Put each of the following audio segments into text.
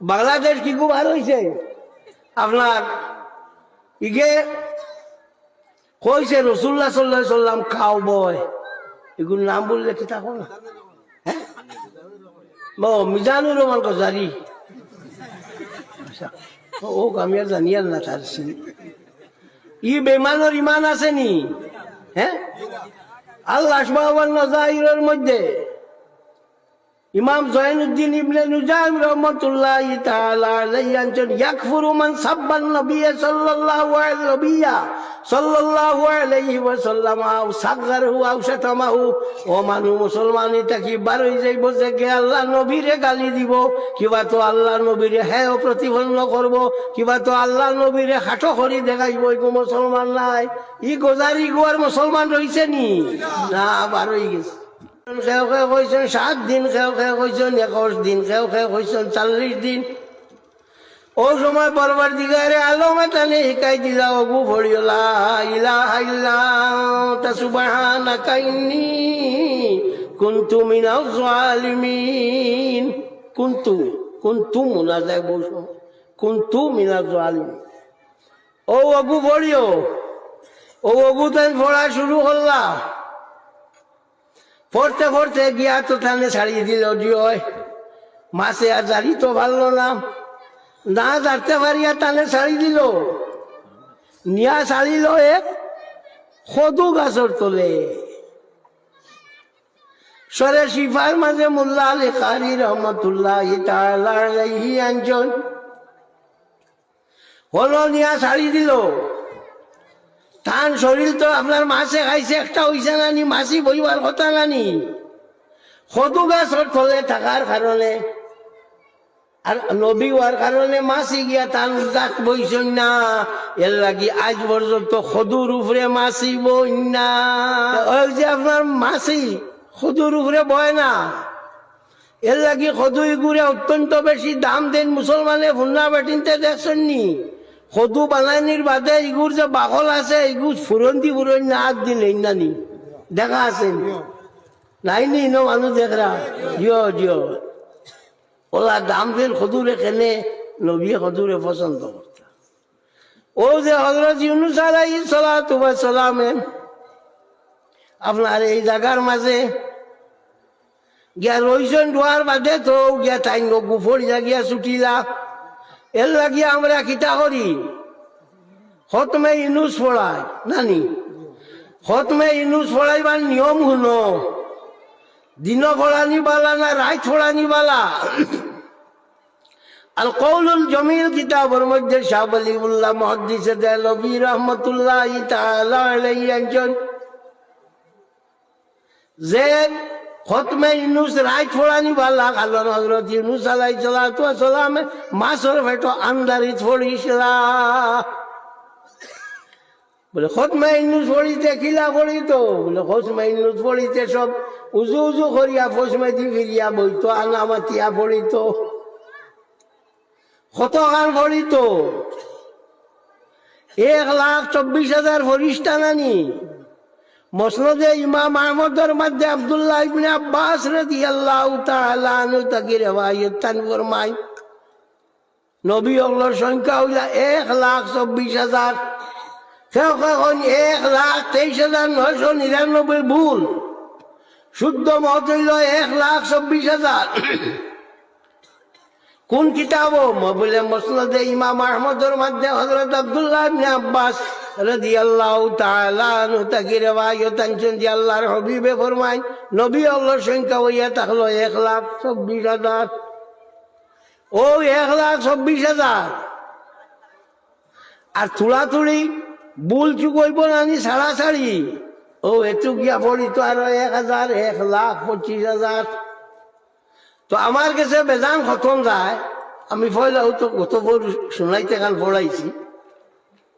বাংলাদেশ কি খুব ভালো হয়েছে আপনার ইগে কইছে রসুল্লাহ সাল্লাহ সাল্লাম খাও বয় এগুলো নাম বললে কি থাকো না। হ্যাঁ? মিজানুর রহমান গজারি। আচ্ছা, ও আমি আর জানি আর না তার ই বেমানের ইমান আছে নি? হ্যাঁ? আল্লাহ নজাইরের মধ্যে। ইমাম জয়নুদ্দিন ইবনে নুজাম রহমতুল্লাহ তাআলা আলাইহি আনছেন ইয়াকফুরু মান সাব্বান নবিয়্য সাল্লাল্লাহু আলাইহি নবিয়্যা সাল্লাল্লাহু আলাইহি ওয়া সাল্লাম আও সাগগারহু, আও শাতামাহু ও মানু মুসলমানি তাকি বারই যাইব যে কে আল্লাহ নবীরে গালি দিব? কিবা তো আল্লাহ নবীরে হ্যাঁ প্রতিপন্ন করব? কিবা তো আল্লাহ নবীরে হাঁটো করি দেখাইব? এগো মুসলমান নাই। ই গোজারি গোয়ার মুসলমান রইছে নি? না, বারই গেছে। খেও খেও কইছেন সাত দিন খেও খেও কইছেন একুশ দিন খেও খেও কইছেন চাল্লিশ দিন। ও সময় পরবার দিগারে আলমে টানে শিকাই দিলা অগু ভরিওলা ইলা হাইলা তা সুবাহানা কাইনি কুন্তু মিনাও জালিমিন। কুন্তু কুন্তু মুনা যায় সময়, কুন্তু মিনা জালিমিন। ও অগু ভরিও ও অগু তাই পড়া শুরু করলা পড়তে পড়তে গিয়া তো তাহলে ছাড়িয়ে দিল জিওয় মাসে আর জারি তো ভালো না। না জারতে পারিয়া টানে ছাড়ি দিল। নিয়া ছাড়িল এক সদু গাছর তলে। সরে শিফার মাঝে মোল্লা আলী কারি রহমতুল্লাহ আঞ্চল হলো নিয়া ছাড়ি দিল। তান শরীর তো আপনার মাছে খাইছে, একটা হইছে নানি মাছি বইবার কথা নানি সদু গাছর থলে থাকার কারণে, আর নবী হওয়ার কারণে মাছি গিয়া তান গাছ বইছেন না। এর লাগি আজ পর্যন্ত সদুর উপরে মাছি বই না। যে আপনার মাছি সদুর উপরে বয় না। এর লাগি সদুই গুড়ে অত্যন্ত বেশি দাম দেন মুসলমানে, ভুন্না বেটিনতে দেখছেন নি। সদু বানানির বাদে ইগুর যে বাকল আছে ইগুর ফুরন্তি ফুরন না হাত দিন নানি দেখা আছে নাই নি? ন মানুষ দেখরা জিও জিও ওলা দাম দেন সদুরে কেনে নবী সদুরে পছন্দ ও যে হজরত ইউনুস আলাইহিস সালাতু ওয়াস সালামে আপনার এই জায়গার মাঝে গিয়া রইছেন ডোয়ার বাদে তো গিয়া তাই গুফর গিয়া ছুটিলা। এর লাগিয়া আমরা কিতা করি? হতমে ইনুস পড়াই নানি? হতমে ইনুস পড়াইবার নিয়ম শুনো। দিন ফোড়ানি বালা না রাত ফোড়ানি বালা? আল কৌলুল জমিল কিতাবর মধ্যে শাহ আলিউল্লাহ মহাদ্দিসে রহমতুল্লাহ আলাইহি একজন। যে খতমে ইনুস রাত ফোড়ানি বালা কালন হজরত ইউনুস আলাই সালাতু সালামে মাছর ভেটো আন্দারি ফড়িছিলা বলে খতমে ইনুস ফড়িতে কিলা ফড়িতো? বলে খতমে ইনুস ফড়িতে সব উজু উজু করিয়া ফসমে দি ফিরিয়া বইতো, আনা মাতিয়া ফড়িতো। কত গান ফড়িতো। এক লাখ চব্বিশ হাজার ফরিস্তা নানি। মসনদে ইমাম আহমদের মধ্যে আব্দুল্লাহ আব্বাস রাদিয়াল্লাহু তাআলা নবী অগলর সংখ্যা হইলা এক লাখ চব্বিশ হাজার। কেউ কখন এক লাখ তেইশ হাজার নয়শো নিরানব্বই ভুল। শুদ্ধ মত হইল এক লাখ চব্বিশ হাজার। কোন কিতাব বলে মসনদে ইমাম আহমদের মধ্যে হজরত আব্দুল্লাহ আব্বাস নবী সংখ্যা এক লাখ এক লাখ আর তুড়াতুড়ি বুল চুকইব নানি সাড়াসাড়ি ও এটু গিয়া পড়ি তো আরও এক হাজার, এক লাখ পঁচিশ হাজার। তো আমার কাছে বেজান খতম যায়। আমি পয়লাও তো গত বড় শোনাইতে গান পড়াইছি।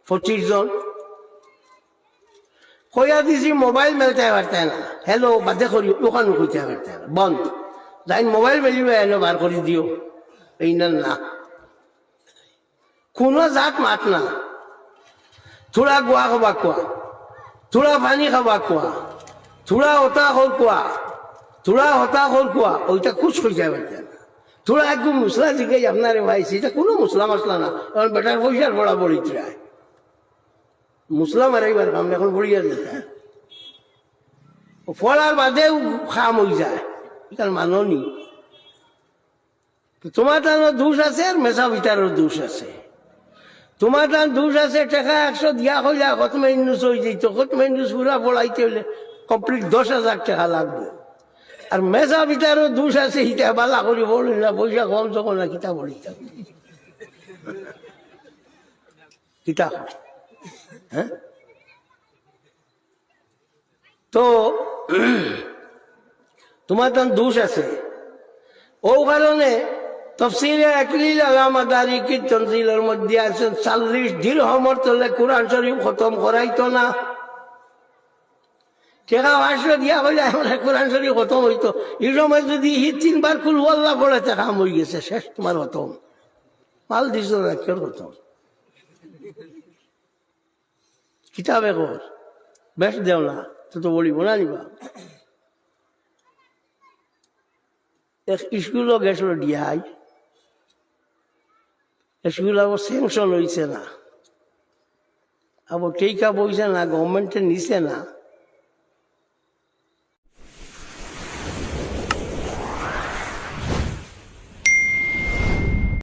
পঁচিশ জন। কইয়া দিছি মোবাইল মেলতে পারতে না। হ্যালো বাদে করি ওখানে কইতে পারতে না। বন্ধ। যাই মোবাইল মেলিবে, এলো বার করে দিও। এই না। না কোনো জাত মাত না। থোড়া গোয়া খাবা কোয়া থোড়া পানি খাবা কোয়া থোড়া হতা হল কোয়া থোড়া হতা হল কোয়া ওইটা খুশ হয়ে যাবে থোড়া একদম মুসলা দিকে আপনারে ভাই সেটা কোনো মুসলা মশলা না। এখন বেটার পয়সার বড়া বড়ি চায় মুসলা মারাইবার কাম এখন বড়িয়া দিতে ফলার বাদেও খাম হয়ে যায়। এখানে মাননি তোমার টানো দোষ আছে আর মেসা ভিতারও দোষ আছে। তোমার টান দোষ আছে, টাকা একশো দিয়া হইলে কত মেনুস হয়ে যেত, কত মেনুস পুরা পড়াইতে হইলে কমপ্লিট দশ হাজার টাকা লাগবে। আর মেসা ভিতারও দোষ আছে হিটা বালা করি বলি না, পয়সা কম তখন না কিতা বলি কিতা হয়? হ্যাঁ তো, তোমার তখন দোষ আছে। ও কারণে তফসিলে একলিল আলামাদারি কি মধ্যে আছে চাল্লিশ দিন হমর তলে কোরআন শরীফ খতম করাইতো না। টেকা আসলে দিয়া হইলে আমরা কোরআন শরীফ খতম হইতো। এই সময় যদি হি তিনবার কুল আল্লাহ পড়ে টেকা মরি গেছে, শেষ তোমার খতম। মাল দিছ না কেউ খতম? কিতাবে কর বেশ দেও না তো তো বলিব না নিবা এক স্কুলও গেছিল ডিহাই স্কুল আবার স্যাংশন হয়েছে না। আবার টেকা বইছে না গভর্নমেন্টে নিছে না।